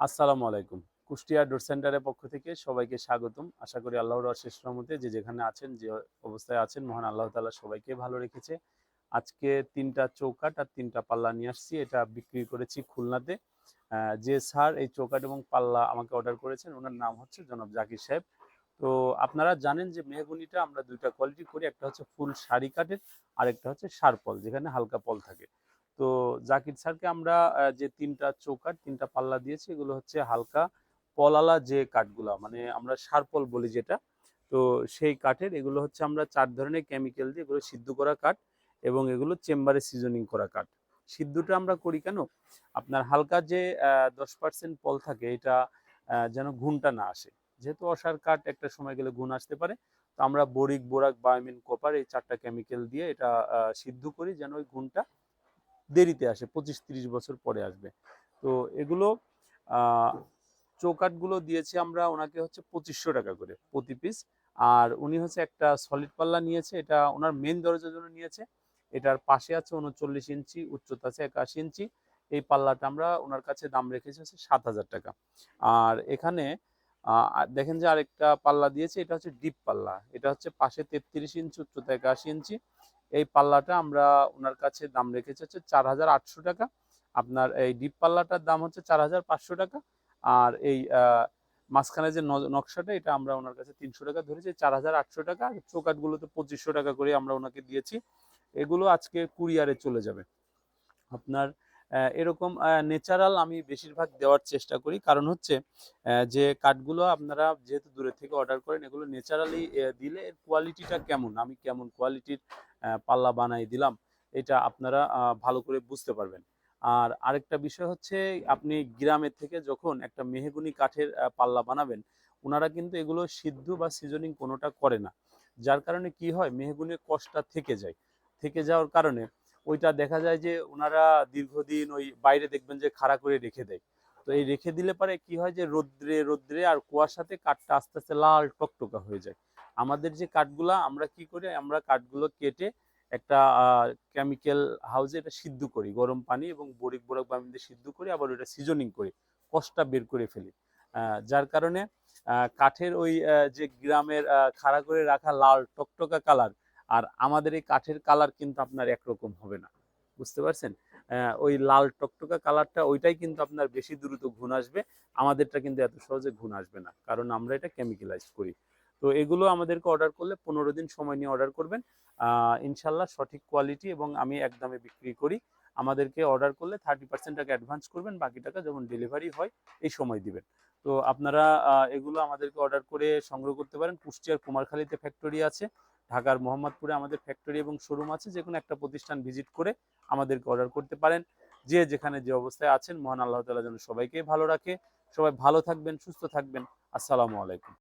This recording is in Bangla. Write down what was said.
আসসালামু আলাইকুম। কুষ্টিয়া ডোর সেন্টারের পক্ষ থেকে সবাইকে স্বাগতম। আশা করি আল্লাহর অশেষ রহমতে যে যেখানে আছেন, যে অবস্থায় আছেন, মহান আল্লাহ তাআলা সবাইকে ভালো রেখেছে। আজকে তিনটা চৌকাট আর তিনটা পাল্লা নিয়ে আসছি। এটা বিক্রি করেছি খুলনাতে। যে স্যার এই চৌকাট এবং পাল্লা আমাকে অর্ডার করেছেন, ওনার নাম হচ্ছে জনাব জাকির সাহেব। তো আপনারা জানেন যে মেহগুনিটা আমরা দুইটা কোয়ালিটি করি, একটা হচ্ছে ফুল শাড়ি কাঠের আর একটা হচ্ছে সার পল, যেখানে হালকা পল থাকে। তো জাকির স্যারকে আমরা যে তিনটা চৌকাট তিনটা পাল্লা দিয়েছি, এগুলো হচ্ছে হালকা পলালা যে কাঠগুলো মানে আমরা সারপল বলি যেটা, তো সেই কাঠের এগুলো হচ্ছে আমরা চার ধরনের কেমিক্যাল দিয়ে এগুলো সিদ্ধ করা কাঠ এবং এগুলো চেম্বারে সিজনিং করা কাঠ। সিদ্ধটা আমরা করি কেন? আপনার হালকা যে দশ পার্সেন্ট পল থাকে, এটা যেন ঘুনটা না আসে। যেহেতু অসার কাঠ, একটা সময় গেলে ঘুন আসতে পারে, তো আমরা বরিক, বোরাক, বায়োমিন কপার এই চারটা কেমিক্যাল দিয়ে এটা সিদ্ধ করি যেন ওই ঘুনটা দেরিতে আসে পঁচিশ তিরিশ বছর পরে আসবে। তো এগুলো আহ, চৌকাঠগুলো দিয়েছি আমরা ওনাকে হচ্ছে পঁচিশশো টাকা করে প্রতি পিস আর উনি হচ্ছে একটা সলিড পাল্লা নিয়েছে এটা ওনার মেন দরজার জন্য নিয়েছে। এটার পাশে আছে উনচল্লিশ ইঞ্চি উচ্চতা আছে একাশি ইঞ্চি। এই পাল্লাটা আমরা ওনার কাছে দাম রেখেছি হচ্ছে সাত হাজার টাকা। আর এখানে দেখেন যে আরেকটা পাল্লা দিয়েছে এটা হচ্ছে ডিপ পাল্লা। এটা হচ্ছে পাশে তেত্রিশ ইঞ্চি উচ্চতা একাশি ইঞ্চি। এই পাল্লাটা আমরা ওনার কাছে দাম রেখেছি হচ্ছে চার হাজার আটশো টাকা। আপনার এই ডিপ পাল্লাটার দাম হচ্ছে চার হাজার পাঁচশো টাকা। আর এই মাঝখানে যে নকশাটা, এটা আমরা ওনার কাছে তিনশো টাকা ধরেছি, চার হাজার আটশো টাকা। আর পঁচিশশো টাকা করে আমরা ওনাকে দিয়েছি। এগুলো আজকে কুরিয়ারে চলে যাবে। আপনার এরকম ন্যাচারাল আমি বেশিরভাগ দেওয়ার চেষ্টা করি। কারণ হচ্ছে যে কাঠগুলো আপনারা যেহেতু দূরে থেকে অর্ডার করেন, এগুলো ন্যাচারালি দিলে এর কোয়ালিটিটা কেমন? আমি কেমন কোয়ালিটির পাল্লা বানাই দিলাম? এটা আপনারা ভালো করে বুঝতে পারবেন। আর আরেকটা বিষয় হচ্ছে, আপনি গ্রামের থেকে যখন একটা মেহেগুনি কাঠের পাল্লা বানাবেন ওনারা কিন্তু এগুলো সিদ্ধ বা সিজনিং কোনোটা করে না। যার কারণে কি হয়, মেহগুনির কষ্টটা থেকে যায়। থেকে যাওয়ার কারণে ওইটা দেখা যায় যে ওনারা দীর্ঘদিন ওই বাইরে দেখবেন যে খাড়া করে রেখে দেয়। তো এই রেখে দিলে পরে কি হয় যে রোদ্রে রোদ্রে আর কুয়াশাতে কাঠটা আস্তে আস্তে লাল টকটকা হয়ে যায়। আমাদের যে কাঠগুলা, আমরা কি করি, আমরা কাঠগুলো কেটে একটা কেমিক্যাল হাউসে এটা সিদ্ধ করি। গরম পানি এবং বরিক বরক বামি দিয়ে সিদ্ধ করি, আবার ওটা সিজনিং করি, কষ্টটা বের করে ফেলি। যার কারণে কাঠের ওই যে গ্রামের খাড়া করে রাখা লাল টকটকা কালার আর আমাদের এই কাঠের কালার কিন্তু আপনার একরকম হবে না। বুঝতে পারছেন? ওই লাল টকটকা কালারটা ওইটাই কিন্তু আপনার বেশি দ্রুত ঘুণ আসবে। আমাদেরটা কিন্তু এত সহজে ঘুণ আসবে না, কারণ আমরা এটা কেমিক্যালাইজ করি। তো এগুলো আমাদেরকে অর্ডার করলে পনেরো দিন সময় নিয়ে অর্ডার করবেন। ইনশাল্লাহ সঠিক কোয়ালিটি এবং আমি একদমে বিক্রি করি। আমাদেরকে অর্ডার করলে থার্টি পার্সেন্ট টাকা অ্যাডভান্স করবেন, বাকি টাকা যখন ডেলিভারি হয়, এই সময় দিবেন। তো আপনারা এগুলো আমাদেরকে অর্ডার করে সংগ্রহ করতে পারেন। কুষ্টিয়ার কুমারখালীতে ফ্যাক্টরি আছে। ঢাকার মোহাম্মদপুরে আমাদের ফ্যাক্টরি এবং শোরুম আছে, যে কোনো একটা প্রতিষ্ঠান ভিজিট করে আমাদেরকে অর্ডার করতে পারেন। যে যেখানে যে অবস্থায় আছেন, মহান আল্লাহ তালা যেন সবাইকে ভালো রাখে। সবাই ভালো থাকবেন, সুস্থ থাকবেন। আসসালামু আলাইকুম।